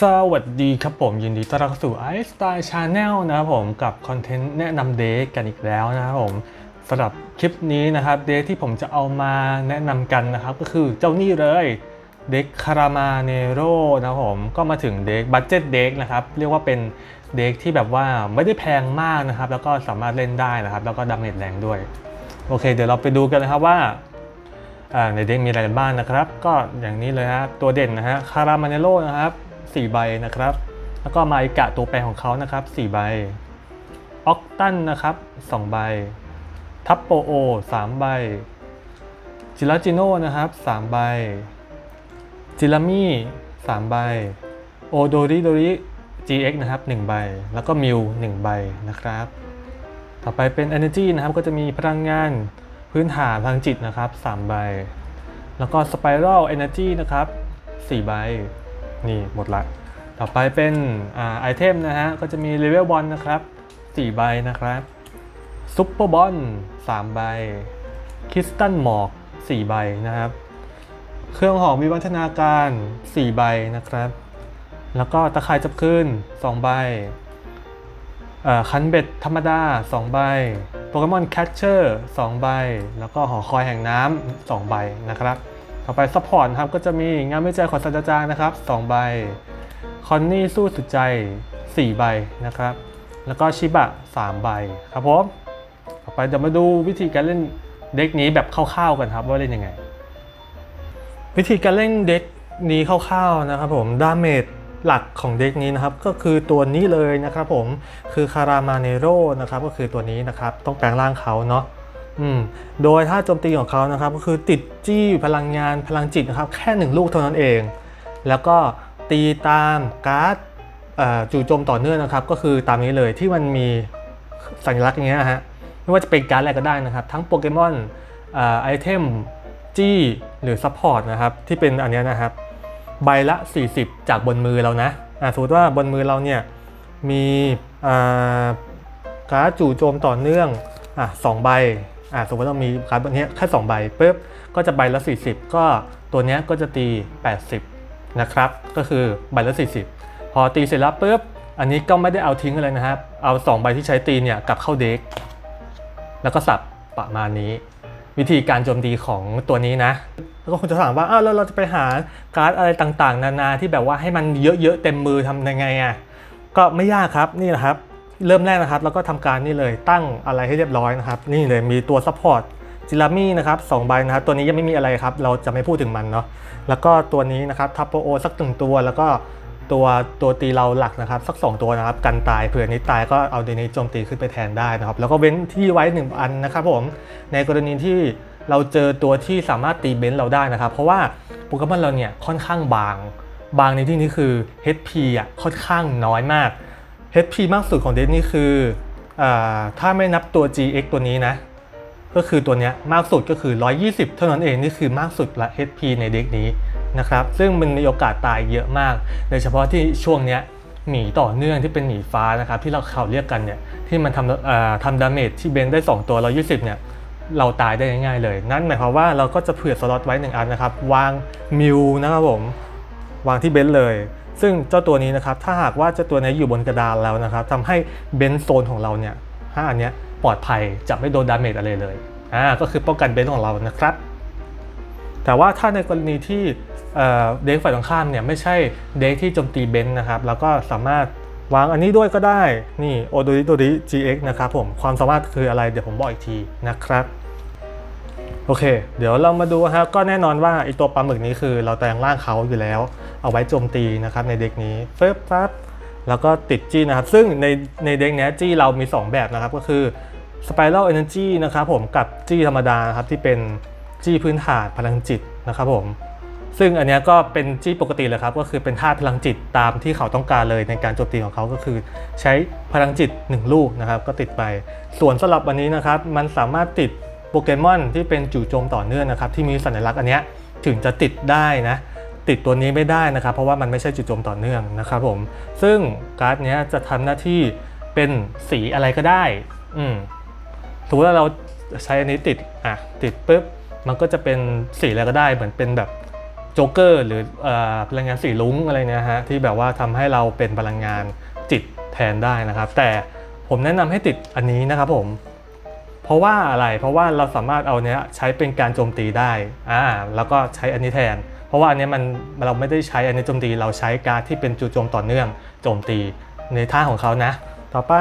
สวัสดีครับผมยินดีต้อนรับสู่ i s t y l e Channel นะครับผมกับคอนเทนต์แนะนำเดทกันอีกแล้วนะครับผมสำหรับคลิปนี้นะครับเดทที่ผมจะเอามาแนะนำกันนะครับ ก็คือเจ้านี่เลยเด็กคารามาเนโรนะครับผมก็มาถึงเด็กบัตเจ็ตเด็กนะครับเรียกว่าเป็นเด็กที่แบบว่าไม่ได้แพงมากนะครับ แล้วก็สามารถเล่นได้นะครับ แล้วก็ดาเมจแรงด้วย โอเค เดี๋ยวเราไปดูกันนะครับว่าในเด็กมีอะไรกันบ้างนะครับ ก็อย่างนี้เลยฮะตัวเด่นนะฮะคารามาเนโลนะครับ 4 ใบนะครับ แล้วก็มาอิกะตัวแปรของเขานะครับ 4 ใบ ออกตันนะครับ 2 ใบ ทัปโปโอ 3 ใบ จิราจิโน่นะครับ 3 ใบ จิรามี่ 3 ใบ โอโดริโดริ GX นะครับ 1 ใบ แล้วก็มิว1ใบนะครับ ต่อไปเป็น Energy นะครับ ก็จะมีพลังงานพื้นฐานพลังจิตนะครับ 3 ใบ แล้วก็ Spiral Energy นะครับ 4 ใบ นี่หมดละ ต่อไปเป็นไอเทมนะฮะ ก็จะมี Level บอลนะครับ4ใบนะครับ Super b o n 3ใบ Crystal หมอก 4 ใบนะครับ เครื่องหอมวิวัฒนาการ 4 ใบนะครับ แล้วก็ตะข่ายจับคลื่น2ใบคันเบ็ดธรรมดา 2 ใบโปเกมอนแคชเชอร์2ใบ แล้วก็หอคอยแห่งน้ำ2ใบนะครับ ต่อไปซัพพอร์ตครับก็จะมีงานวิจัยของศาสตราจารย์นะครับ2ใบคอนนี่สู้สุดใจ 4 ใบนะครับ แล้วก็ชิบะ 3 ใบครับผมต่อไปจะมาดูวิธีการเล่นเด็กนี้แบบคร่าวๆกันครับว่าเล่นยังไง วิธีการเล่นเด็กนี้คร่าวๆนะครับผมดาเมจหลักของเด็กนี้นะครับก็คือตัวนี้เลยนะครับผมคือคารามาเนโรนะครับก็คือตัวนี้นะครับต้องแปลงร่างเขาเนาะ โดยถ้าโจมตีของเขานะครับก็คือติดจี้พลังงานพลังจิตนะครับแค่หนึ่งลูกเท่านั้นเอง แล้วก็ตีตามการ์ดจู่โจมต่อเนื่องนะครับ ก็คือตามนี้เลยที่มันมีสัญลักษณ์อย่างเงี้ยฮะไม่ว่าจะเป็นการ์ดอะไรก็ได้นะครับ ทั้งโปเกมอนไอเทมจี้หรือซัพพอร์ตนะครับที่เป็นอันนี้นะครับ ใบละ 40 จากบนมือเรานะสมมติว่าบนมือเราเนี่ยมีการ์ดจู่โจมต่อเนื่องอะสองใบ อะสมมติเรามีการ์ดบนี้แค่2ใบปุ๊บก็จะใบละ 40 ก็ตัวนี้ก็จะตี 80 นะครับ ก็คือใบละ 40 พอตีเสร็จแล้วปุ๊บอันนี้ก็ไม่ได้เอาทิ้งเลยนะครับ เอา 2 ใบที่ใช้ตีเนี่ยกลับเข้าเด็ก แล้วก็สับประมาณนี้ วิธีการโจมตีของตัวนี้นะ แล้วก็คุณจะถามว่าอ้าวแล้วเราจะไปหาการ์ดอะไรต่างๆ นานาที่แบบว่าให้มันเยอะๆเต็มมือทำยังไงอะก็ไม่ยากครับนี่นะครับ เริ่มแรกนะครับ แล้วก็ทำการนี่เลยตั้งอะไรให้เรียบร้อยนะครับ นี่เลยมีตัวซัพพอร์ตจิรามี่นะครับสองใบนะครับ ตัวนี้ยังไม่มีอะไรครับ เราจะไม่พูดถึงมันเนาะแล้วก็ตัวนี้นะครับทัพโปโอสักหนึ่งตัว แล้วก็ตัวตัวตีเราหลักนะครับ สัก 2 ตัวนะครับ กันตายเผื่อนี้ตายก็เอาเดนี้โจมตีขึ้นไปแทนได้นะครับ แล้วก็เว้นที่ไว้ 1 อันนะครับผมในกรณีที่เราเจอตัวที่สามารถตีเบนซ์เราได้นะครับ เพราะว่าโปเกมอนเราเนี่ยค่อนข้างบาง บางในที่นี้คือ HP อะค่อนข้างน้อยมาก HP มากสุดของเดนนี่คืออถ้าไม่นับตัว GX ตัวนี้นะ ก็คือตัวนี้มากสุดก็คือ 120 เท่านั้นเองนี่คือมากสุดละ HP ในเด็กนี้นะครับ ซึ่งมันมีโอกาสตายเยอะมาก โดยเฉพาะที่ช่วงเนี้ยหมีต่อเนื่องที่เป็นหมีฟ้านะครับ ที่เราเขาเรียกกันเนี่ยที่มันทำทำดาเมจที่เบนได้ 2 ตัว 120 เนี่ยเราตายได้ง่ายๆเลย นั่นหมายความว่าเราก็จะเผื่อสล็อตไว้ 1 อันนะครับ วางมิวนะครับผม วางที่เบนซ์เลย ซึ่งเจ้าตัวนี้นะครับถ้าหากว่าเจ้าตัวนี้อยู่บนกระดานแล้วนะครับทำให้เบนซ์โซนของเราเนี่ยห้าอันเนี้ยปลอดภัยจะไม่โดนดาเมจอะไรเลยอ่าก็คือป้องกันเบนซ์ของเรานะครับ แต่ว่าถ้าในกรณีที่เอ่อเด็กฝ่ายตรงข้ามเนี่ยไม่ใช่เด็กที่โจมตีเบนซ์นะครับแล้วก็สามารถวางอันนี้ด้วยก็ได้ นี่โอโดริโดริ GX นะครับผม ความสามารถคืออะไรเดี๋ยวผมบอกอีกทีนะครับ โอเค เดี๋ยวเรามาดูครับก็แน่นอนว่าไอตัวปลาหมึกนี้คือเราแปลงร่างเขาอยู่แล้ว เอาไว้โจมตีนะครับในเด็กนี้ปึ๊บปั๊บแล้วก็ติดจี้นะครับ ซึ่งในในเด็กนี้จี้เรามี 2 แบบนะครับ ก็คือ Spiral Energy นะครับผมกับจี้ธรรมดานะครับที่เป็นจี้พื้นฐานพลังจิตนะครับผมซึ่งอันนี้ก็เป็นจี้ปกติเลยครับ ก็คือเป็นธาตุพลังจิตตามที่เขาต้องการเลยในการโจมตีของเขาก็คือ ใช้พลังจิต 1 ลูกนะครับ ก็ติดไป ส่วนสำหรับวันนี้นะครับ มันสามารถติดโปเกมอนที่เป็นจู่โจมต่อเนื่องนะครับ ที่มีสัญลักษณ์อันนี้ถึงจะติดได้นะ ติดตัวนี้ไม่ได้นะครับ เพราะว่ามันไม่ใช่จู่โจมต่อเนื่องนะครับผม ซึ่งการ์ดเนี้ยจะทำหน้าที่เป็นสีอะไรก็ได้ อืมสมมติว่าเราใช้อันนี้ติด อะ ติดปุ๊บ มันก็จะเป็นสีอะไรก็ได้ เหมือนเป็นแบบโจ๊กเกอร์หรือพลังงานสีลุ้งอะไรเนี่ยฮะ ที่แบบว่าทำให้เราเป็นพลังงานจิตแทนได้นะครับ แต่ผมแนะนำให้ติดอันนี้นะครับผม เพราะว่าอะไร เพราะว่าเราสามารถเอาเนี้ยใช้เป็นการโจมตีได้ อ่า แล้วก็ใช้อันนี้แทน เพราะว่าอันนี้มันเราไม่ได้ใช้อันนี้โจมตีเราใช้การที่เป็นจู่โจมต่อเนื่องโจมตีในท่าของเขานะ ต่อไป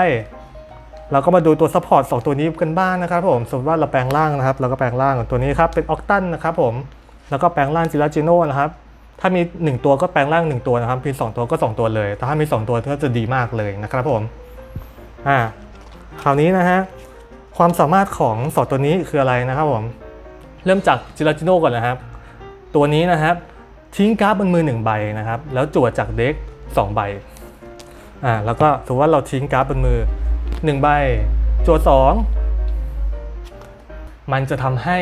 เราก็มาดูตัวซัพพอร์ตสองตัวนี้กันบ้างนะครับผมสมมติว่าเราแปลงร่างนะครับเราก็แปลงร่างตัวนี้ครับเป็นออกตันนะครับผมแล้วก็แปลงร่างจิราจิโน่นะครับถ้ามี 1 ตัวก็แปลงร่าง 1 ตัวนะครับมี2ตัวก็ 2 ตัวเลยแต่ถ้ามี 2 ตัวก็จะดีมากเลยนะครับผมอ่าคราวนี้นะฮะความสามารถของสองตัวนี้คืออะไรนะครับผมเริ่มจากจิราจิโน่ก่อนนะครับ ตัวนี้นะครับทิ้งการ์ดบนมือ1ใบนะครับ แล้วจั่วจากเด็ก2ใบอ่าแล้วก็สมมติว่าเราทิ้งการ์ดบนมือ1ใบจั่ว2มันจะทำให้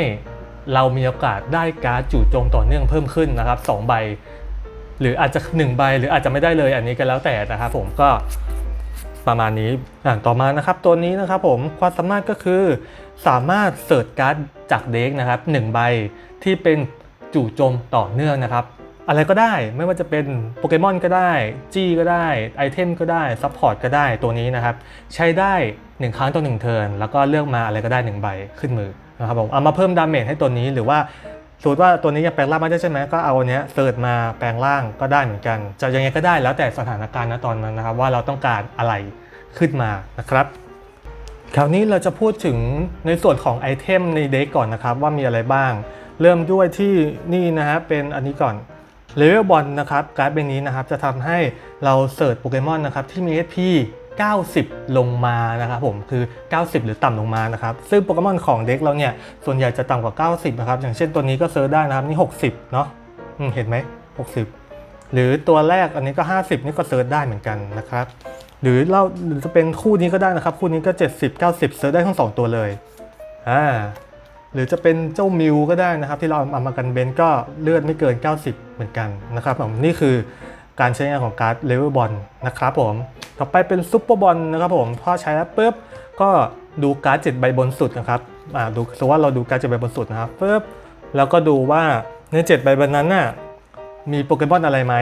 เรามีโอกาสได้การ์ดจู่โจมต่อเนื่องเพิ่มขึ้นนะครับ2ใบ หรืออาจจะ 1 ใบ หรืออาจจะไม่ได้เลยอันนี้ก็แล้วแต่นะครับผมก็ประมาณนี้อ่าต่อมานะครับตัวนี้นะครับผมความสามารถก็คือสามารถเสิร์ชการ์ดจากเด็กนะครับ1ใบที่เป็น จู่โจมต่อเนื่องนะครับ อะไรก็ได้ไม่ว่าจะเป็นโปเกมอนก็ได้ จี้ก็ได้ ไอเทมก็ได้ซัพพอร์ตก็ได้ตัวนี้นะครับ ใช้ได้ 1 ครั้งต่อ1เทิร์นแล้วก็เลือกมาอะไรก็ได้ 1 ใบขึ้นมือนะครับผมเอามาเพิ่มดาเมจให้ตัวนี้หรือว่าสมมติว่าตัวนี้ยังแปลงร่างไม่ได้ใช่ไหมก็เอาเนี้ยเสิร์ชมาแปลงร่างก็ได้เหมือนกัน จะยังไงก็ได้แล้วแต่สถานการณ์ณตอนนั้นนะครับว่าเราต้องการอะไรขึ้นมานะครับคราวนี้เราจะพูดถึงในส่วนของไอเทมในเด็กก่อนนะครับว่ามีอะไรบ้าง เริ่มด้วยที่นี่นะครับเป็นอันนี้ก่อนเลเวลบอลนะครับการ์ดใบนี้นะครับจะทำให้เราเสิร์ชโปเกมอนนะครับที่มี HP 90 ลงมานะครับผมคือ 90 หรือต่ำลงมานะครับซึ่งโปเกมอนของเด็กเราเนี่ยส่วนใหญ่จะต่ำกว่า 90 นะครับ อย่างเช่นตัวนี้ก็เซิร์ชได้นะครับนี่ 60 เนาะเห็นไหม 60 หรือตัวแรกอันนี้ก็ 50 นี่ก็เซิร์ชได้เหมือนกันนะครับหรือเราหรือจะเป็นคู่นี้ก็ได้นะครับ คู่นี้ก็ 70 90 เซิร์ชได้ทั้ง 2 ตัวเลยอ่า หรือจะเป็นเจ้ามิวก็ได้นะครับ ที่เราเอามากันเบนก็เลือดไม่เกิน 90 เหมือนกันนะครับผมนี่คือการใช้งานของการ์ดเลเวลบอลนะครับผมต่อไปเป็นซุปเปอร์บอลนะครับผมพอใช้แล้วปุ๊บก็ดูการ์ดเจ็ดใบบนสุดนะครับอ่าดูสมมติว่าเราดูการ์ดเจ็ดใบบนสุดนะครับปุ๊บแล้วก็ดูว่าในเจ็ดใบบนนั้นน่ะมีโปเกมอนอะไรไหม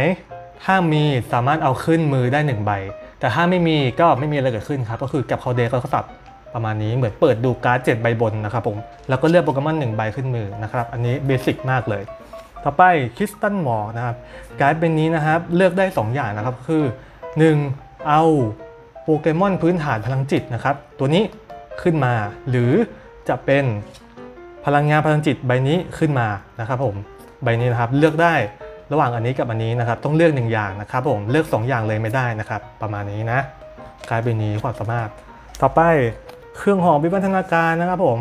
ถ้ามีสามารถเอาขึ้นมือได้ 1 ใบ แต่ถ้าไม่มีก็ไม่มีอะไรเกิดขึ้นครับ ก็คือเก็บเขาเดก็สับ ประมาณนี้เหมือนเปิดดูการ์ด7ใบบนนะครับผมแล้วก็เลือกโปเกมอน1ใบขึ้นมือนะครับอันนี้เบสิกมากเลย ต่อไปคริสตันหมอนะครับการ์ดเป็นนี้นะครับเลือกได้ 2 อย่างนะครับคือ 1. เอาโปเกมอนพื้นฐานพลังจิตนะครับตัวนี้ขึ้นมา หรือจะเป็นพลังงานพลังจิตใบนี้ขึ้นมานะครับผมใบนี้นะครับเลือกได้ระหว่างอันนี้กับอันนี้นะครับต้องเลือกหนึ่งอย่างนะครับผมเลือก 2 อย่างเลยไม่ได้นะครับ ประมาณนี้นะกลายเป็นนี้ความสามารถ ต่อไป เครื่องหอมวิวัฒนาการนะครับผม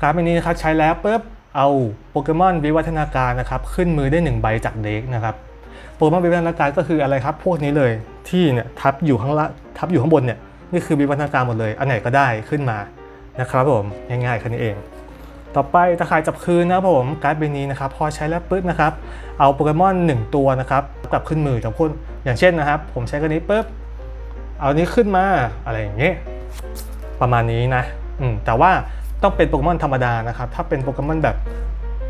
การดเป็นนี้นะครับใช้แล้วปุ๊บเอาโปเกมอนวิวัฒนาการนะครับขึ้นมือได้ 1 ใบจากเด็กนะครับโปเกมอนวิวัฒนาการก็คืออะไรครับ พวกนี้เลยที่เนี่ยทับอยู่ข้างละทับอยู่ข้างบนเนี่ยนี่คือวิวัฒนาการหมดเลย อันไหนก็ได้ขึ้นมานะครับผมง่ายๆแค่นี้เอง ต่อไปตะข่ายจับคืนนะครับผมการ์ดใบนี้นะครับพอใช้แล้วปุ๊บนะครับเอาโปเกมอน1 ตัวนะครับกลับขึ้นมือจากคนอย่างเช่นนะครับ ผมใช้กันนี้ปุ๊บเอานี้ขึ้นมาอะไรอย่างเงี้ย ประมาณนี้นะอืมแต่ว่าต้องเป็นโปเกมอนธรรมดานะครับ ถ้าเป็นโปเกมอนแบบ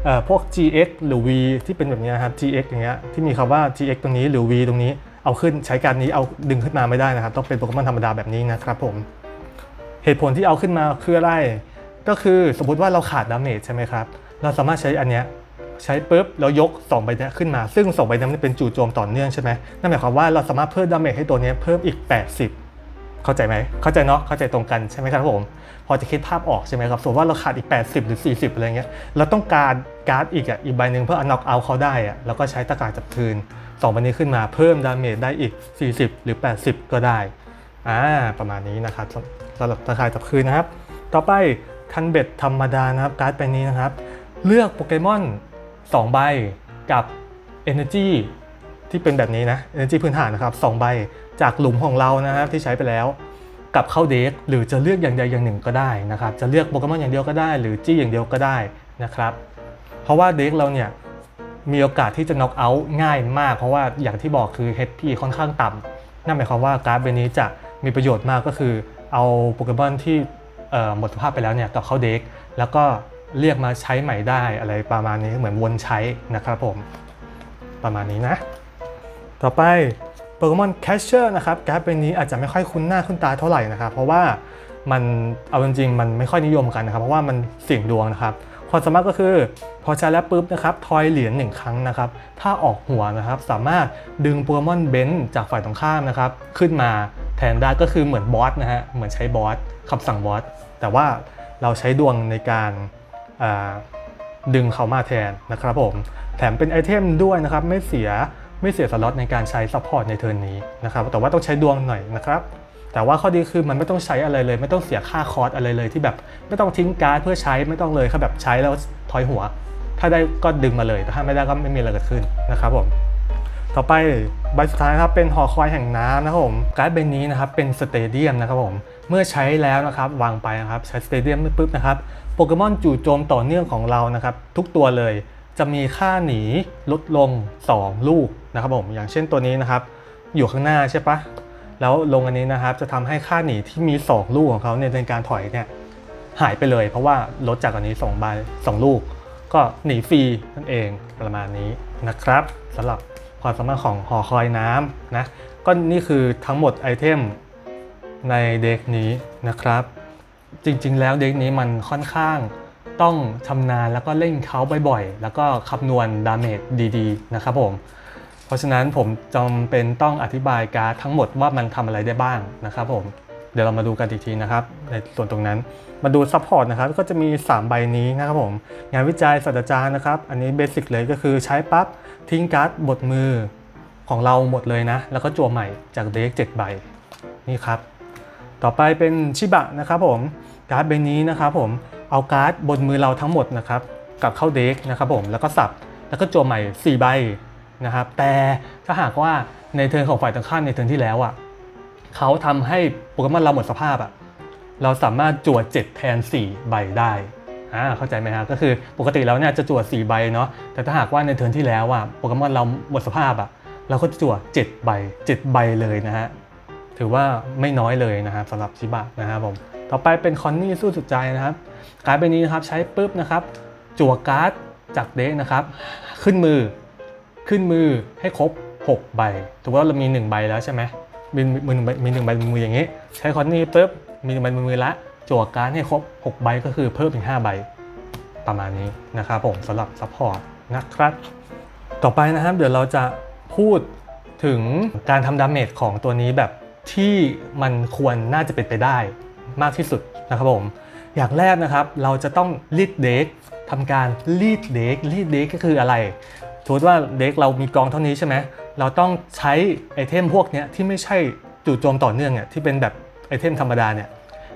เอ่อพวก GX หรือ V ที่เป็นแบบนี้นะครับ GX อย่างเงี้ยที่มีคำว่า GX ตรงนี้หรือ V ตรงนี้เอาขึ้นใช้การนี้เอาดึงขึ้นมาไม่ได้นะครับ ต้องเป็นโปเกมอนธรรมดาแบบนี้นะครับผมเหตุผลที่เอาขึ้นมาคืออะไร ก็คือสมมติว่าเราขาดดาเมจใช่ไหมครับ เราสามารถใช้อันเนี้ยใช้ปุ๊บแล้วยก2ใบนี้ขึ้นมา ซึ่ง2ใบนั้นเป็นจู่โจมต่อเนื่องใช่ไหมนั่นหมายความว่าเราสามารถเพิ่มดาเมจให้ตัวนี้เพิ่มอีก 80 เข้าใจไหมเข้าใจเนาะเข้าใจตรงกันใช่ไหมครับผม พอจะคิดภาพออกใช่ไหมครับสมมติว่าเราขาดอีก 80 หรือ 40 อะไรเงี้ยเราต้องการการ์ดอีกอะอีกใบหนึ่งเพื่ออนน็อกเอาเขาได้อะแล้วก็ใช้ตะการจับคืน2ใบนี้ขึ้นมาเพิ่มดาเมจได้อีก 40 หรือ 80 ก็ได้อ่าประมาณนี้นะครับสำหรับตะข่ายจับคืนนะครับ ต่อไปคันเบ็ดธรรมดานะครับการ์ดใบนี้นะครับ เลือกโปเกมอน2ใบกับ Energy ที่เป็นแบบนี้นะ Energy พื้นฐานนะครับ2ใบจากหลุมของเรานะครับที่ใช้ไปแล้วกลับเข้าเด็กหรือจะเลือกอย่างใดอย่างหนึ่งก็ได้นะครับจะเลือกโปเกมอนอย่างเดียวก็ได้ หรือจี้อย่างเดียวก็ได้นะครับเพราะว่าเด็กเราเนี่ยมีโอกาสที่จะน็อกเอาท์ง่ายมาก เพราะว่าอย่างที่บอกคือ HP ค่อนข้างต่ำนั่นหมายความว่าการ์ดใบนี้จะมีประโยชน์มากก็คือเอาโปเกมอนที่หมดสภาพไปแล้วเนี่ยกลับเข้าเด็กแล้วก็เรียกมาใช้ใหม่ได้อะไรประมาณนี้เหมือนวนใช้นะครับผมประมาณนี้นะ ต่อไปโปเกมอนแคชเชอร์นะครับการ์ดใบนี้อาจจะไม่ค่อยคุ้นหน้าคุ้นตาเท่าไหร่นะครับ เพราะว่ามันเอาจริงๆมันไม่ค่อยนิยมกันนะครับ เพราะว่ามันเสี่ยงดวงนะครับความสามารถก็คือพอใช้แล้วปุ๊บนะครับทอยเหรียญหนึ่งครั้งนะครับ ถ้าออกหัวนะครับสามารถดึงโปเกมอนเบนซ์จากฝ่ายตรงข้ามนะครับ ขึ้นมาแทนได้ก็คือเหมือนบอสนะฮะเหมือนใช้บอสคำสั่งบอสแต่ว่าเราใช้ดวงในการดึงเขามาแทนนะครับผมแถมเป็นไอเทมด้วยนะครับไม่เสีย ไม่เสียสล็อตในการใช้ซัพพอร์ตในเทิร์นนี้นะครับแต่ว่าต้องใช้ดวงหน่อยนะครับแต่ว่าข้อดีคือมันไม่ต้องใช้อะไรเลย ไม่ต้องเสียค่าคอร์สอะไรเลยที่แบบไม่ต้องทิ้งการ์ดเพื่อใช้ไม่ต้องเลยแค่แบบใช้แล้วถอยหัว ถ้าได้ก็ดึงมาเลยแต่ถ้าไม่ได้ก็ไม่มีอะไรเกิดขึ้นนะครับผมต่อไปใบสุดท้ายครับเป็นหอคอยแห่งน้ำนะครับผมการ์ดใบนี้นะครับเป็นสเตเดียมนะครับผมเมื่อใช้แล้วนะครับวางไปนะครับใช้สเตเดียมปุ๊บนะครับโปเกมอนจู่โจมต่อเนื่องของเรานะครับทุกตัวเลย จะมีค่าหนีลดลง 2 ลูกนะครับผมอย่างเช่นตัวนี้นะครับ อยู่ข้างหน้าใช่ปะแล้วลงอันนี้นะครับจะทำให้ค่าหนีที่มี 2 ลูกของเขาเนี่ยในการถอยเนี่ยหายไปเลย เพราะว่าลดจากอันนี้2ใบ2ลูก ก็หนีฟรีนั่นเองประมาณนี้นะครับสำหรับความสามารถของหอคอยน้ำนะก็นี่คือทั้งหมดไอเทมในเด็กนี้นะครับ จริงๆ แล้วเด็กนี้มันค่อนข้าง ต้องชำนาญแล้วก็เล่นเขาบ่อยๆ แล้วก็คำนวณดาเมจดีๆ นะครับผม เพราะฉะนั้นผมจำเป็นต้องอธิบายการ์ดทั้งหมดว่ามันทำอะไรได้บ้างนะครับผม เดี๋ยวเรามาดูกันอีกทีนะครับในส่วนตรงนั้น มาดูซัพพอร์ตนะครับก็จะมี 3 ใบนี้นะครับผม งานวิจัยศาสตราจารย์นะครับ อันนี้เบสิกเลยก็คือใช้ปั๊บทิ้งการ์ดบทมือของเราหมดเลยนะ แล้วก็จั่วใหม่จากเด็ก7ใบนี่ครับ ต่อไปเป็นชิบะนะครับผมการ์ดใบนี้นะครับผม เอาการ์ดบนมือเราทั้งหมดนะครับกลับเข้าเด็กนะครับผมแล้วก็สับแล้วก็จั่วใหม่ 4 ใบนะครับ แต่ถ้าหากว่าในเทิร์นของฝ่ายตรงข้ามในเทิร์นที่แล้วอะเขาทำให้โปเกมอนเราหมดสภาพอะเราสามารถจั่ว7แทน 4 ใบได้อ่าเข้าใจไหมฮะก็คือปกติแล้วเนี่ยจะจั่ว4ใบเนาะแต่ถ้าหากว่าในเทิร์นที่แล้วอะโปเกมอนเราหมดสภาพอะเราก็จะจั่ว7ใบ7ใบเลยนะฮะถือว่าไม่น้อยเลยนะครับสำหรับชิบะนะครับผม ต่อไปเป็นคอนนี่สู้สุดใจนะครับ การ์ดใบนี้นะครับใช้ปุ๊บนะครับจั่วการ์ดจากเด็กนะครับ ขึ้นมือขึ้นมือให้ครบ 6 ใบถือว่าเรามี 1 ใบแล้วใช่ไหมมีมือหนึ่งใบมีหนึ่งใบมืออย่างนี้ ใช้คอนนี่ปุ๊บมีหนึ่งใบมือละจั่วการ์ดให้ครบ 6 ใบก็คือเพิ่มอีก5ใบประมาณนี้นะครับผมสำหรับซัพพอร์ตนะครับ ต่อไปนะครับเดี๋ยวเราจะพูดถึงการทำดาเมจของตัวนี้แบบที่มันควรน่าจะเป็นไปได้ มากที่สุดนะครับผม อย่างแรกนะครับเราจะต้องรีดเด็กทำการรีดเด็กรีดเด็กก็คืออะไรสมมติว่าเด็กเรามีกองเท่านี้ใช่ไหมเราต้องใช้ไอเทมพวกนี้ที่ไม่ใช่จู่โจมต่อเนื่องเนี่ยที่เป็นแบบไอเทมธรรมดาเนี่ย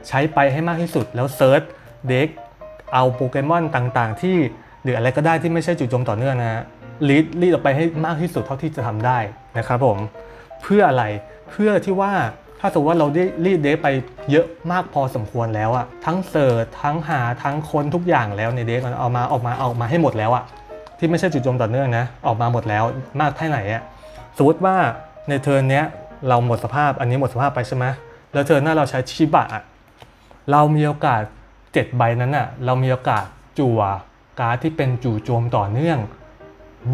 ใช้ไปให้มากที่สุดแล้วเซิร์ชเด็กเอาโปเกมอนต่างๆ ที่หรืออะไรก็ได้ที่ไม่ใช่จู่โจมต่อเนื่องนะฮะรีดรีดออกไปให้มากที่สุดเท่าที่จะทำได้นะครับผมเพื่ออะไรเพื่อที่ว่าาสมมติว่าเราได้รีดเดทไปเยอะมากพอสมควรแล้วอะทั้งเสิร์ชทั้งหาทั้งค้นทุกอย่างแล้วในเดทมันเอามาออกมาเอามาให้หมดแล้วอะที่ไม่ใช่จุดโจมต่อเนื่องนะออกมาหมดแล้วมากแค่ไหนอะสมมติว่าในเทิร์นเนี้ยเราหมดสภาพอันนี้หมดสภาพไปใช่ไหมแล้วเทิร์นหน้าเราใช้ชิบะอะเรามีโอกาส 7 ใบนั้นอะเรามีโอกาสจั่วการ์ดที่เป็นจู่โจมต่อเนื่อง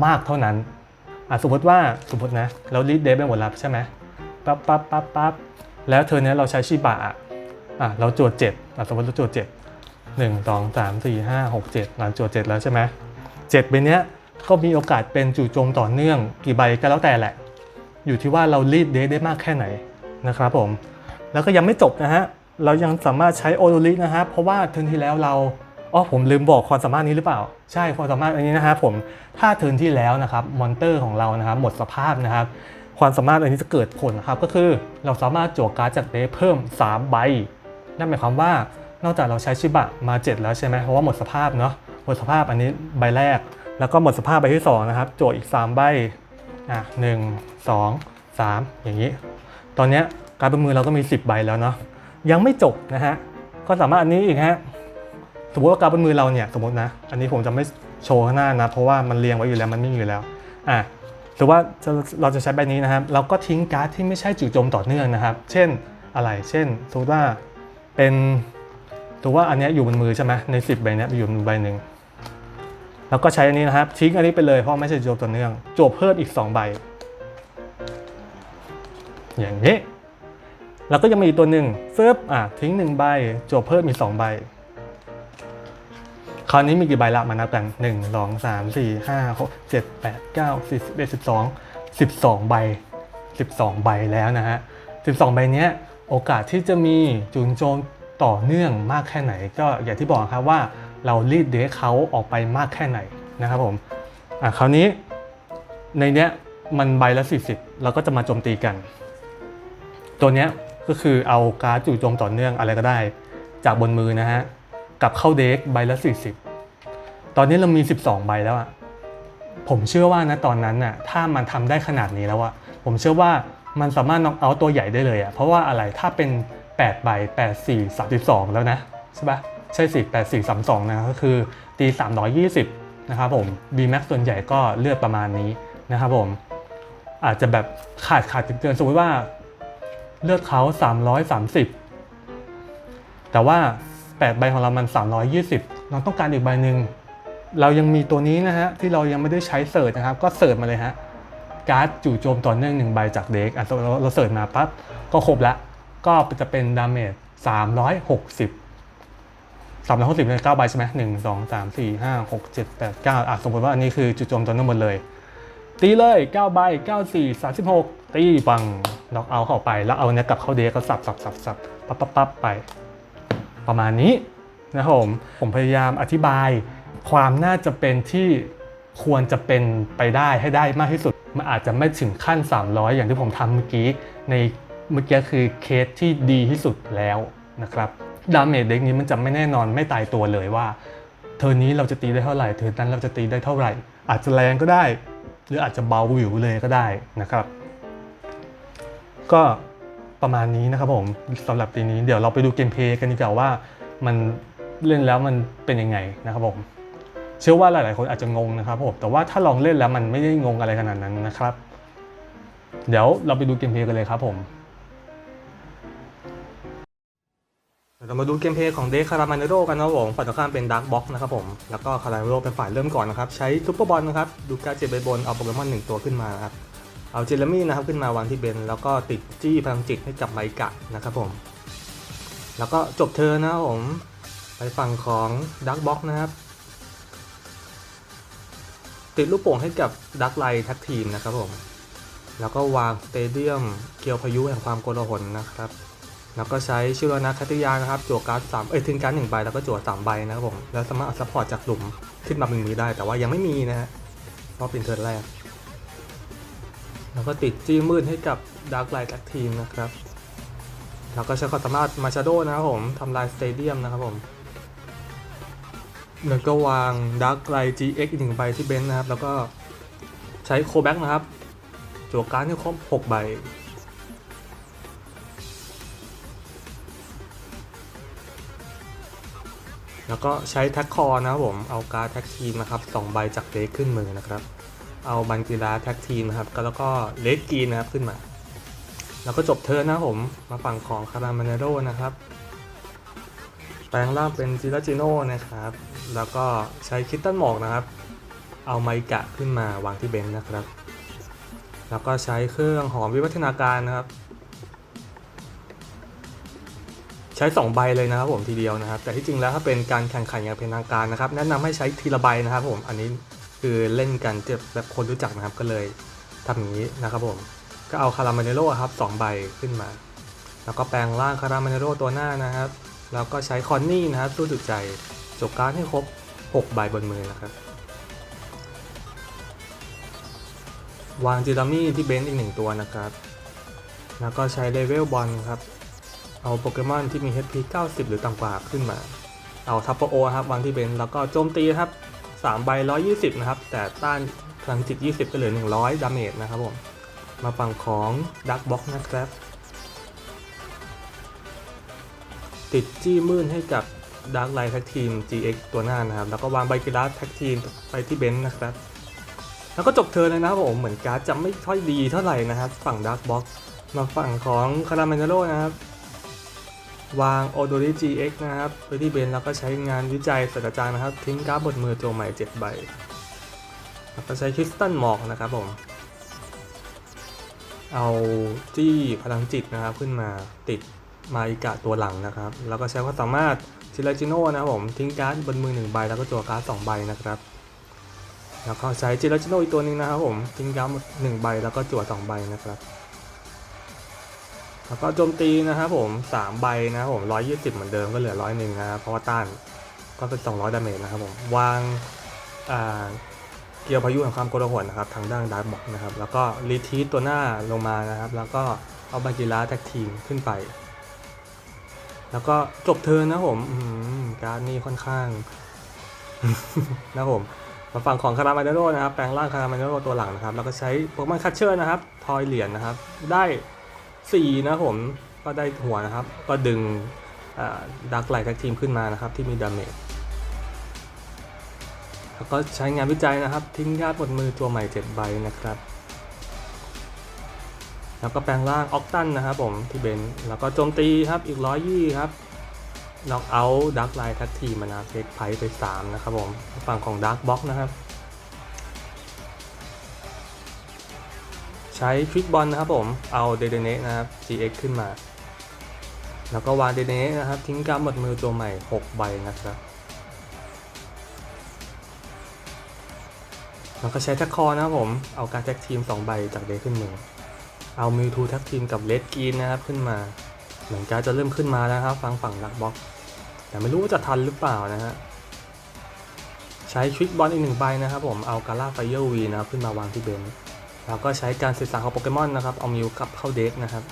มากเท่านั้นอะสมมติว่าสมมตินะเรารีดเดฟไปหมดแล้วใช่ไหมปั๊บปั๊บปั๊บปั๊บ แล้วเธอเนี้ยเราใช้ชิบะอะอะเราจวดเจ็ดอะสมมติเราจวดเจ็ดหนึ่งสองสามสี่ห้าหกเจ็ดหลังจวดเจ็ดแล้วใช่ไหมเจ็ดใบเนี้ยก็มีโอกาสเป็นจู่โจมต่อเนื่องกี่ใบก็แล้วแต่แหละ อยู่ที่ว่าเรารีดเดฟได้มากแค่ไหนนะครับผม แล้วก็ยังไม่จบนะฮะ เรายังสามารถใช้โอโรลินะฮะ เพราะว่าเทิร์นที่แล้วเราอ๋อผมลืมบอกความสามารถนี้หรือเปล่า ใช่ความสามารถอันนี้นะฮะผมถ้าเทิร์นที่แล้วนะครับมอนเตอร์ของเรานะครับหมดสภาพนะครับ ความสามารถอันนี้จะเกิดผลนะครับก็คือเราสามารถจั่วการ์ดจากเดเพิ่ม 3 ใบ นั่นหมายความว่านอกจากเราใช้ชิบะมา 7 แล้วใช่ไหมเพราะว่าหมดสภาพเนาะหมดสภาพอันนี้ใบแรก แล้วก็หมดสภาพใบที่2นะครับจั่วอีก 3 ใบอะหนึ่งสองสามอย่างนี้ ตอนนี้การดบนมือเราก็มี 10 ใบแล้วเนาะยังไม่จบนะฮะก็สามารถอันนี้อีกฮะสมมติว่าการดบนมือเราเนี่ยสมมตินะ อันนี้ผมจะไม่โชว์ข้างหน้านะ เพราะว่ามันเรียงไว้อยู่แล้วมันไม่มีอยู่แล้วอะ หรือว่าเราจะใช้ใบนี้นะครับ เราก็ทิ้งการ์ดที่ไม่ใช่จู่โจมต่อเนื่องนะครับ เช่นอะไร เช่นสมมติว่าเป็นสมมติว่าอันนี้อยู่บนมือใช่ไหมใน 10 ใบนี้อยู่บนมือใบหนึ่งแล้วก็ใช้อันนี้นะครับ ทิ้งอันนี้ไปเลยเพราะไม่ใช่โจมต่อเนื่องโจวเพิ่มอีก 2 ใบ อย่างนี้แล้วก็ยังมีอีกตัวหนึ่งเฟิบอะทิ้งหนึ่งใบโจวเพิ่มมีก2ใบ คราวนี้มีกี่ใบละมานับกัน1 2 3 4 5 6 7 8 9 10 11 12 12ใบ12ใบแล้วนะฮะ12ใบเนี้ยโอกาสที่จะมีจูนโจมต่อเนื่องมากแค่ไหน ก็อย่างที่บอกครับว่าเรารีดเดทเขาออกไปมากแค่ไหนนะครับผมอะคราวนี้ในเนี้ยมันใบละ 40 เราก็จะมาโจมตีกัน ตัวเนี้ยก็คือเอาการ์ดจู่โจมต่อเนื่องอะไรก็ได้ จากบนมือนะฮะ กับเข้าเด็กใบละ 40 ตอนนี้เรามี 12 ใบแล้วอะผมเชื่อว่านะตอนนั้นน่ะถ้ามันทำได้ขนาดนี้แล้วอะผมเชื่อว่ามันสามารถน็อกเอาตัวใหญ่ได้เลยอะเพราะว่าอะไรถ้าเป็น8ใบ8 4 32 แล้วนะใช่ปะใช่สิ8 4 32นะก็คือตี320นะครับผม B max ส่วนใหญ่ก็เลือดประมาณนี้นะครับผมอาจจะแบบขาดขาดเกินๆสมมติว่าเลือดเขา330 แต่ว่า 8 ใบของเรามัน 320 เราต้องการอีกใบหนึ่งเรายังมีตัวนี้นะฮะที่เรายังไม่ได้ใช้เสิร์ชนะครับ ก็เสิร์ชมาเลยฮะการ์ดจู่โจมต่อเนื่องหนึ่งใบจากเด็กอะเราเราเสิร์ชมาปั๊บก็ครบละ ก็จะเป็นดาเมจ360 360ใน9ใบใช่ไหมหนึ่งสองสามสี่ห้าหกเจ็ดแปดเก้าอะสมมติว่าอันนี้คือจู่โจมต่อเนื่องหมดเลย ตีเลย9ใบ9 4 36 ตีปังน็อกเอาเข้าไป แล้วเอาเนี้ยกลับเข้าเดกก็สับสับสับสับปั๊บปั๊บปั๊บไป ประมาณนี้นะครับผมผมพยายามอธิบายความน่าจะเป็นที่ควรจะเป็นไปได้ให้ได้มากที่สุด มันอาจจะไม่ถึงขั้น 300 อย่างที่ผมทำเมื่อกี้ ในเมื่อกี้คือเคสที่ดีที่สุดแล้วนะครับดาเมจเด็กนี้มันจะไม่แน่นอนไม่ตายตัวเลยว่าเทอนี้เราจะตีได้เท่าไหร่เทอนั้นเราจะตีได้เท่าไหร่ อาจจะแรงก็ได้ หรืออาจจะเบาหวิวเลยก็ได้นะครับ ก็ ประมาณนี้นะครับผมสำหรับปีนี้เดี๋ยวเราไปดูเกมเพลย์กันดีกว่าว่ามันเล่นแล้วมันเป็นยังไงนะครับผมเชื่อว่าหลาย ๆ คนอาจจะงงนะครับผมแต่ว่าถ้าลองเล่นแล้วมันไม่ได้งงอะไรขนาดนั้นนะครับ เดี๋ยวเราไปดูเกมเพลย์กันเลยครับผมเรามาดูเกมเพลย์ของเดคคารามาเนโรกันนะครับผมฝั่งตรงข้ามเป็นดาร์กบ็อกนะครับผม แล้วก็คาราเมโรเป็นฝ่ายเริ่มก่อนนะครับ ใช้ซุปเปอร์บอลนะครับ ดูการเจ็ดใบบนเอาโปเกมอนหนึ่งตัวขึ้นมานะครับ เอาเจลมี่นะครับขึ้นมาวางที่เบนแล้วก็ติดจี้พลังจิตให้กับไมกะนะครับผม แล้วก็จบเธอนะครับผมไปฝั่งของดาร์กบ็อกนะครับ ติดลูกโป่งให้กับดักไลท์แท็กทีมนะครับผม แล้วก็วางสเตเดียมเกียวพายุแห่งความโกลาหลนะครับ แล้วก็ใช้ชิโรนาคาติยานะครับจั่วการ์ดสามเอ้ยทิ้งการ์ดหนึ่งใบแล้วก็จั่วสามใบนะครับผม แล้วสามารถเอาซัพพอร์ตจากหลุมขึ้นมาเป็นมือได้ แต่ว่ายังไม่มีนะฮะเพราะเป็นเทิร์นแรก แล้วก็ติดจี้มืดให้กับดาร์กไลท์แท็กทีมนะครับ แล้วก็ใช้ความสามารถมาชาโดนะครับผมทำลายสเตเดียมนะครับผมแล้วก็วางดาร์กไลท์ GX อีกหนึ่งใบที่เบนซ์นะครับ แล้วก็ใช้โคแบ็กนะครับจั่วการ์ดให้ครบ6ใบแล้วก็ใช้แท็กคอนะครับผม เอาการแท็กทีมนะครับสองใบจากเด็กขึ้นมือนะครับ เอาบันกีฬาแท็กทีมครับก็แล้วก็เลดกีนนะครับขึ้นมา แล้วก็จบเทิร์นนะผมมาฝั่งของคาราเมเนโรนะครับ แปลงร่างเป็นจิราจิโน่นะครับ แล้วก็ใช้คิตตันหมอกนะครับ เอาไมกะขึ้นมาวางที่เบนซ์นะครับ แล้วก็ใช้เครื่องหอมวิวัฒนาการนะครับ ใช้ 2 ใบเลยนะครับผมทีเดียวนะครับ แต่ที่จริงแล้วถ้าเป็นการแข่งขันอย่างเป็นทางการนะครับ แนะนำให้ใช้ทีละใบนะครับผมอันนี้ คือเล่นกันเจ็บแบบคนรู้จักนะครับก็เลยทำอย่างนี้นะครับผมก็เอาคาราเมเนโรครับสองใบขึ้นมา แล้วก็แปลงร่างคาราเมเนโรตัวหน้านะครับ แล้วก็ใช้คอนนี่นะครับสู้จุดใจจบการดให้ครบ 6 ใบบนมือนะครับ วางจิรามี่ที่เบนซ์อีกหนึ่งตัวนะครับ แล้วก็ใช้เลเวลบอลครับ เอาโปเกมอนที่มี HP 90 หรือต่ำกว่าขึ้นมา เอาทัพเปโอครับวางที่เบนซ์แล้วก็โจมตีครับ 3ใบ120 นะครับ แต่ต้านพลังจิต 20 ก็เหลือ 100 ดาเมจนะครับผม มาฝั่งของดักบ็อกนะครับ ติดจี้มืดให้กับดักไลท์แท็กทีม GX ตัวหน้านะครับ แล้วก็วางใบกีฬาแท็กทีมไปที่เบนซ์นะครับ แล้วก็จบเทิร์นเลยนะครับผม เหมือนการ์ดจะไม่ค่อยดีเท่าไหร่นะครับ ฝั่งดักบ็อกมาฝั่งของคาราเมนโรนะครับ วางโอโดริ GX นะครับไปที่เบนแล้วก็ใช้งานวิจัยศาสตราจารย์นะครับ ทิ้งการ์ดบทมือโจวใหม่7ใบ แล้วก็ใช้คริสตัลหมอกนะครับผม เอาจี้พลังจิตนะครับขึ้นมาติดมาอิกะตัวหลังนะครับ แล้วก็ใช้ความสามารถชิราจิโน่นะครับผมทิ้งการ์ดบนมือหนึ่งใบแล้วก็จั่วการ์ดสองใบนะครับ แล้วก็ใช้จิราจิโน่อีกตัวหนึ่งนะครับผมทิ้งการ์ดหนึ่งใบแล้วก็จั่วสองใบนะครับ แล้วก็โจมตีนะครับผมสามใบนะครับผมร้อยยี่สิบเหมือนเดิมก็เหลือร้อยหนึ่งนะครับเพราะว่าต้านก็เป็นสองร้อยดาเมจนะครับผมวางอ่าเกียวพายุแห่งความโกลาหลนะครับทางด้านดาร์กบอกนะครับแล้วก็รีทีสตัวหน้าลงมานะครับ แล้วก็เอาบาจิระแท็กทีมขึ้นไป แล้วก็จบเทิร์นนะผมการ์ดนี่ค่อนข้างนะผมมาฝั่งของคารามาเดโรนะครับแปลงร่างคารามาเดโรตัวหลังนะครับ แล้วก็ใช้โปเกมอนคัตเชอร์นะครับ ทอยเหรียญนะครับ ได้ 4 นะผมก็ได้หัวนะครับ ก็ดึงดักไลท์แท็กทีมขึ้นมานะครับที่มีดาเมจแล้วก็ใช้งานวิจัยนะครับ ทิ้งญาติบนมือตัวใหม่7ใบนะครับ แล้วก็แปลงร่างออกตันนะครับผมที่เบนแล้วก็โจมตีครับอีกร้อยยี่ครับน็อกเอาท์ดักไลท์ทัตทีมานะเทคไพไป 3 นะครับผมฝั่งของดักบ็อกนะครับ ช้ควิกบอลนะครับผมเอาเดเดเนนะครับ GX ขึ้นมา แล้วก็วางเดเดเนนะครับ ทิ้งกำหมดมือตัวใหม่ 6 ใบนะครับ แล้วก็ใช้แท็กคอนะครับผมเอาการแท็กทีม 2 ใบจากเดขึ้นมือเอามิวทูแท็กทีมกับเลดกีนนะครับขึ้นมา เหมือนการจะเริ่มขึ้นมาแล้วครับฟังฝั่งลักบ็อกแต่ไม่รู้ว่าจะทันหรือเปล่านะฮะใช้ทริกบอลอีกหนึ่งใบนะครับผมเอากาล่าไฟเยอร์วีนะครับขึ้นมาวางที่เบนซ์ แล้วก็ใช้การสื่อสารของโปเกมอนนะครับ เอามิวกลับเข้าเด็กนะครับ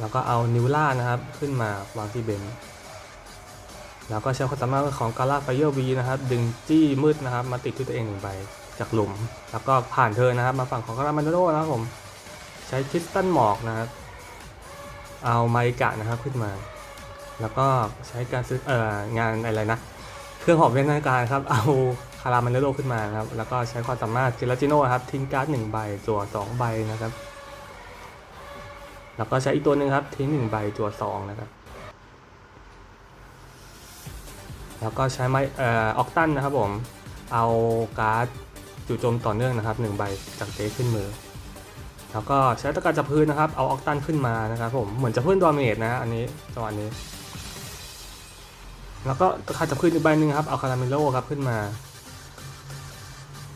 แล้วก็เอานิวล่านะครับ ขึ้นมาวางที่เบนแล้วก็ใช้ความสามารถของกาล่าไฟเยอร์วีนะครับ ดึงจี้มืดนะครับ มาติดที่ตัวเองหนึ่งใบจากหลุม แล้วก็ผ่านเธอนะครับ มาฝั่งของกาลามันโดนะครับผม ใช้คริสตัลหมอกนะครับ เอาไมกะนะครับขึ้นมา แล้วก็ใช้การซื้อเอ่องานอะไรนะ เครื่องหอบเล่นนาการครับ เอาคารามันโดขึ้นมาครับ แล้วก็ใช้ความสามารถเจลาจิโน่ครับ ทิ้งการ์ดหนึ่งใบจั่วสองใบนะครับ แล้วก็ใช้อีกตัวหนึ่งครับ ทิ้งหนึ่งใบจั่วสองนะครับ แล้วก็ใช้ไม้เอ่อออกตันนะครับผม เอาการ์ดจู่โจมต่อเนื่องนะครับหนึ่งใบจากเจ๊ขึ้นมือ แล้วก็ใช้ตะการจับพื้นนะครับ เอาออกตันขึ้นมานะครับผม เหมือนจะเพื้นดอเมจนะ อันนี้จังหวะนี้ แล้วก็ตะการจับพื้นอีกใบหนึ่งครับ เอาคาราเมโลครับขึ้นมา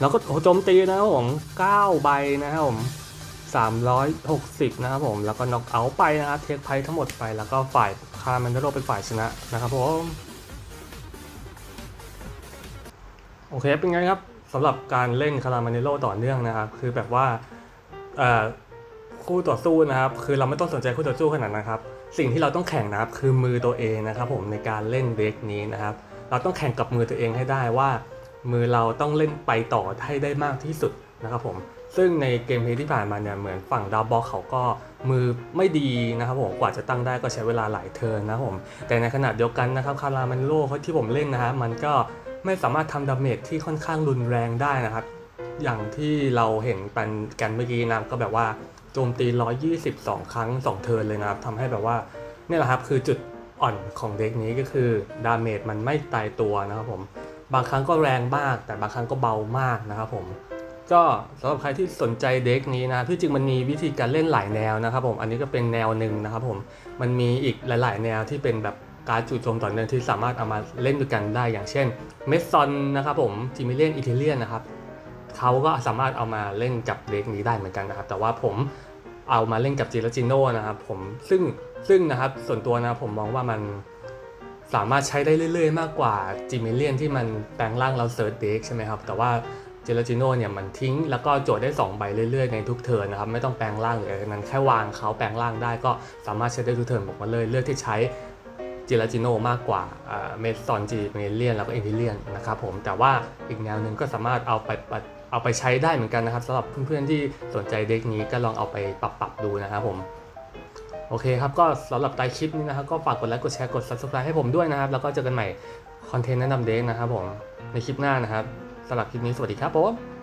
แล้วก็โหโจมตีนะครับผม9ใบนะครับผม360นะครับผม แล้วก็น็อกเอาไปนะครับ เทคไพทั้งหมดไป แล้วก็ฝ่ายคาราเมโลเป็นฝ่ายชนะนะครับผม โอเคเป็นไงครับสำหรับการเล่นคาราเมเนโลต่อเนื่องนะครับ คือแบบว่าคู่ต่อสู้นะครับ คือเราไม่ต้องสนใจคู่ต่อสู้ขนาดนั้นครับ สิ่งที่เราต้องแข่งนะครับคือมือตัวเองนะครับ ผมในการเล่นเด็กนี้นะครับ เราต้องแข่งกับมือตัวเองให้ได้ว่า มือเราต้องเล่นไปต่อให้ได้มากที่สุดนะครับผมซึ่งในเกมเพลย์ที่ผ่านมาเนี่ยเหมือนฝั่งดาวบ็อกเขาก็มือไม่ดีนะครับผมกว่าจะตั้งได้ก็ใช้เวลาหลายเทิร์นนะครับผมแต่ในขณะเดียวกันนะครับคาราเมโลที่ผมเล่นนะฮะมันก็ไม่สามารถทำดาเมจที่ค่อนข้างรุนแรงได้นะครับ อย่างที่เราเห็นกันกันเมื่อกี้นะก็แบบว่า โจมตี 122 ครั้ง 2 เทิร์นเลยนะครับทำให้แบบว่านี่แหละครับคือจุดอ่อนของเด็กนี้ก็คือดาเมจมันไม่ตายตัวนะครับผมบางครั้งก็แรงมาก แต่บางครั้งก็เบามากนะครับผมก็สำหรับใครที่สนใจเด็กนี้นะที่จริงมันมีวิธีการเล่นหลายแนวนะครับผมอันนี้ก็เป็นแนวหนึ่งนะครับผมมันมีอีกหลาย ๆ แนวที่เป็นแบบการจู่โจมต่อเนื่องที่สามารถเอามาเล่นด้วยกันได้ อย่างเช่นเมสซอนนะครับผมจิมิเลียนอิตาเลียนนะครับ เขาก็สามารถเอามาเล่นกับเด็กนี้ได้เหมือนกันนะครับ แต่ว่าผมเอามาเล่นกับจิราจิโน่นะครับผมซึ่งซึ่งนะครับส่วนตัวนะผมมองว่ามันสามารถใช้ได้เรื่อย ๆ มากกว่าจิมิเลียนที่มันแปลงร่างเราเซิร์ชเด็กใช่ไหมครับ แต่ว่าเจลาจิโน่เนี่ยมันทิ้งแล้วก็โจทย์ได้ 2 ใบเรื่อยๆ ในทุกเทิร์นนะครับ ไม่ต้องแปลงร่างหรืออะไรนั้นแค่วางเขาแปลงร่างได้ก็สามารถใช้ได้ทุกเทิร์นบอกมาเลย เลือกที่ใช้เจลาจิโน่มากกว่าเมสซอนจีเมเลียนแล้วก็เอทิเลียนนะครับผมแต่ว่าอีกแนวหนึ่งก็สามารถเอาไป เอาไปใช้ได้เหมือนกันนะครับสำหรับเพื่อนๆที่สนใจเด็กนี้ก็ลองเอาไปปรับปรับๆดูนะครับผมโอเคครับก็สำหรับใต้คลิปนี้นะครับก็ฝากกดไลค์กดแชร์กด subscribe ให้ผมด้วยนะครับ แล้วก็เจอกันใหม่คอนเทนต์แนะนำเด็กนะครับผมในคลิปหน้านะครับสำหรับคลิปนี้สวัสดีครับผม